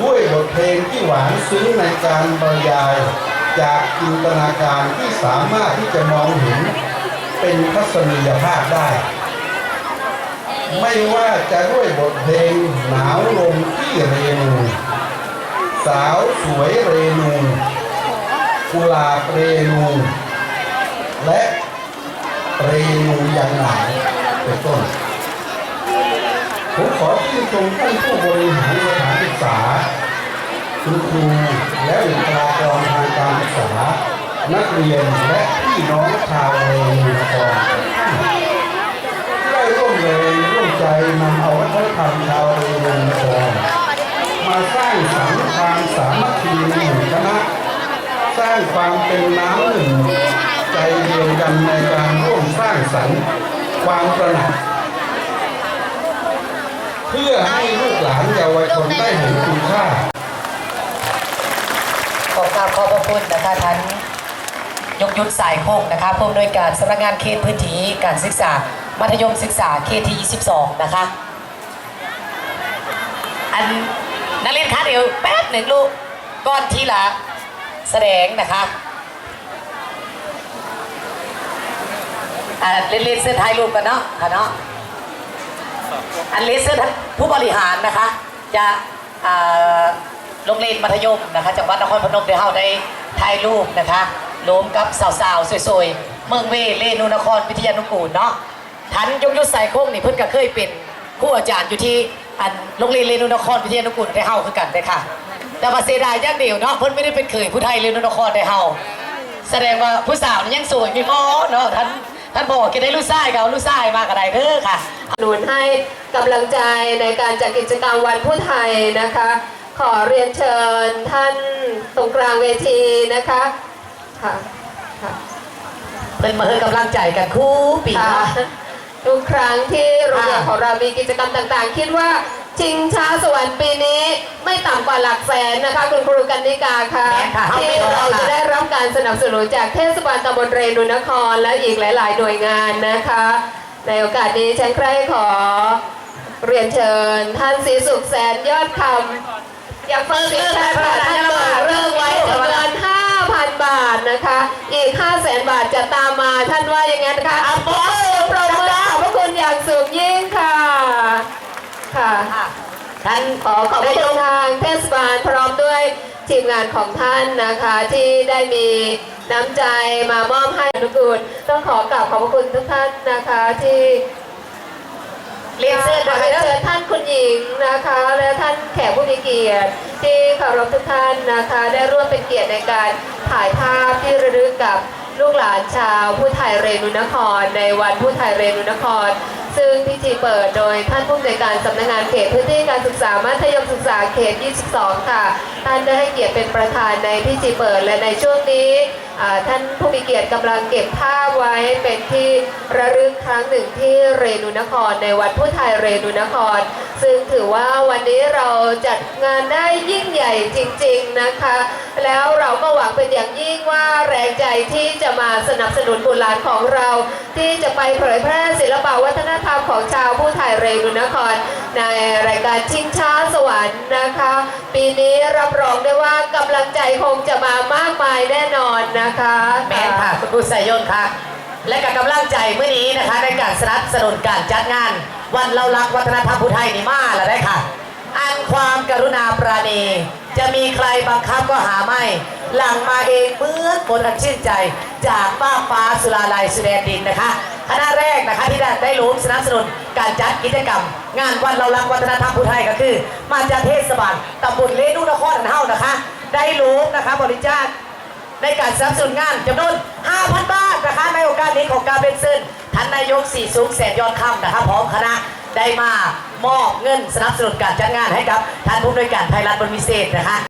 ด้วยบทเพลงที่หวานซึ้งในการบรรยาย จากจินตนาการที่สามารถที่จะมองเห็นเป็นทัศนียภาพได้ ไม่ว่าจะด้วยบทเพลงหนาวลมที่เรนู สาวสวยเรนูกุลาเรนู และเรนูยังหนาวเป็นต้น ผมขอชื่นชมท่านผู้บริหารสถานศึกษาคุณครูและบุคลากรทางการศึกษา นักเรียนและพี่น้องชาวเรนูนครได้ร่วมแรงร่วมใจนำเอาวัฒนธรรมชาวเรนูนครมาสร้างสรรค์ความสามัคคีในหมู่คณะสร้างความเป็นน้ำหนึ่ง ใจเดียวกันในการร่วมสร้างสรรค์ความตระหนัก เพื่อให้ลูกหลานเยาวชนได้เห็นคุณค่า ขอกราบขอบพระคุณนะคะท่านยกยุทธสายโคกนะคะผู้อำนวยการสำนักงานเขตพื้นที่การศึกษา มัธยมศึกษาเขตที่ 22 นะคะ อันนักเรียนคะเดี๋ยวแป๊บหนึ่งลูกก่อนที่ละแสดงนะคะอ่าเล่นๆเสื้อไทยรูปกันเนาะค่ะเนาะ อันเลเซอร์ท่านผู้บริหารนะคะ จะโรงเรียนมัธยมนะคะจังหวัดนครพนมได้เฮาได้ถ่ายรูปนะคะรวมกับสาวๆสวยๆ เมืองเวเลนูนครวิทยานุกูลเนาะท่านยงยุทธสายโค้งนี่เพิ่นก็เคยเป็นผู้อาจารย์อยู่ที่อันโรงเรียนเลนูนครวิทยานุกูลได้เฮาคือกันได้ค่ะ แต่ว่าเสียดายอย่างเดียวเนาะเพิ่นไม่ได้เป็นเคยผู้ไทยเลนูนครได้เฮาแสดงว่าผู้สาวนี่ยังสวยมีมอเนาะท่าน ท่านบอกจะได้ลูกชายก็เอาลูกชายมาก็ได้เด้อค่ะหนุนให้กำลังใจในการจัดกิจกรรมวันผู้ไทยนะคะ ขอเรียนเชิญท่านตรงกลางเวทีนะคะค่ะค่ะเป็นมาให้กำลังใจกันคู่ปีค่ะเนาะทุกครั้งที่โรงเรียนค่ะของเรามีกิจกรรมต่างๆ คิดว่า ชิงช้าสวรรค์ปีนี้ไม่ต่ำกว่าหลักแสนนะคะ คุณครูกันนิกาค่ะแม่ค่ะที่เอาไปเราเอาค่ะจะได้รับการสนับสนุนจากเทศบาลตำบลเรนูนครและอีกหลาย ๆ หน่วยงานนะคะ ในโอกาสนี้ฉันใครขอ เรียนเชิญ ท่านศรีสุขแสนยอดคำอยากฟังเสียงท่านค่ะท่านเปิดเรื่องไว้จำนวน5,000 บาทนะคะ อีก 500,000บาทจะตามมาท่านว่าอย่างนั้นนะคะ ท่านขอขอบพระคุณทางเทศบาลพร้อมด้วยทีมงานของท่านนะคะที่ได้มีน้ำใจมามอบให้อนุกูลต้องขอกราบขอบพระคุณทุกท่านนะคะที่เรียนเสื้อขอด้วยเรียนเด้เชิอญท่านคุณหญิงนะคะ และท่านแขกผู้มีเกียรติ ที่เคารพทุกท่านนะคะ ได้ร่วมเป็นเกียรติในการถ่ายภาพที่ระลึกกับลูกหลานชาวผู้ไทยเรนุนคร ในวันผู้ไทยเรนุนคร ซึ่งพิธีเปิดโดยท่านผู้อำนวยการสำนักงานเขตพื้นที่การศึกษามัธยมศึกษาเขต 22 ค่ะท่านได้ให้เกียรติเป็นประธานในพิธีเปิดและในช่วงนี้ท่านผู้มีเกียรติกำลังเก็บภาพไว้เป็นที่ระลึกครั้งหนึ่งที่เรนูนครในวันผู้ไทยเรนูนคร ซึ่งถือว่าวันนี้เราจัดงานได้ยิ่งใหญ่จริง ๆนะคะ แล้วเราก็หวังเป็นอย่างยิ่งว่าแรงใจที่จะมาสนับสนุนบุตรหลานของเรา ที่จะไปเผยแพร่ศิลปวัฒนธรรมของชาวผู้ไท เรนูนคร ในรายการชิงช้าสวรรค์นะคะ ปีนี้รับรองได้ว่ากำลังใจคงจะมามากมายแน่นอนนะคะแม่นค่ะคุณผู้สายยนต์ค่ะ และกับกำลังใจเมื่อนี้นะคะในการสนับสนุนการจัดงาน วันเรารักวัฒนธรรมพุไทยนี่มาแล้วได้ค่ะ ความกรุณาปราณี จะมีใครบังคับก็หาไม่ หลังมาเองเหมือนคนอันชื่นใจ จากฟ้าฟ้าสุราลัยสุแดนดินนะคะคณะแรกนะคะที่ได้ได้รู้สนับสนุนการจัดกิจกรรม งานวันเรารักวัฒนธรรมพุไทยก็คือ มาจากเทศบาลตำบลเลนุนครอันเฮานะคะ ได้รู้นะคะบริจาคในการสนับสนุนงานจำนวน 5,000 บาทนะคะในโอกาสนี้ของการเป็นซึ่งท่านนายกสี่สุขแสนยอดคำนะคะพร้อมคณะ ได้มามอบเงินสนับสนุนการจัดงานให้กับท่านผู้อำนวยการไทยรัฐบนวิเศษนะคะ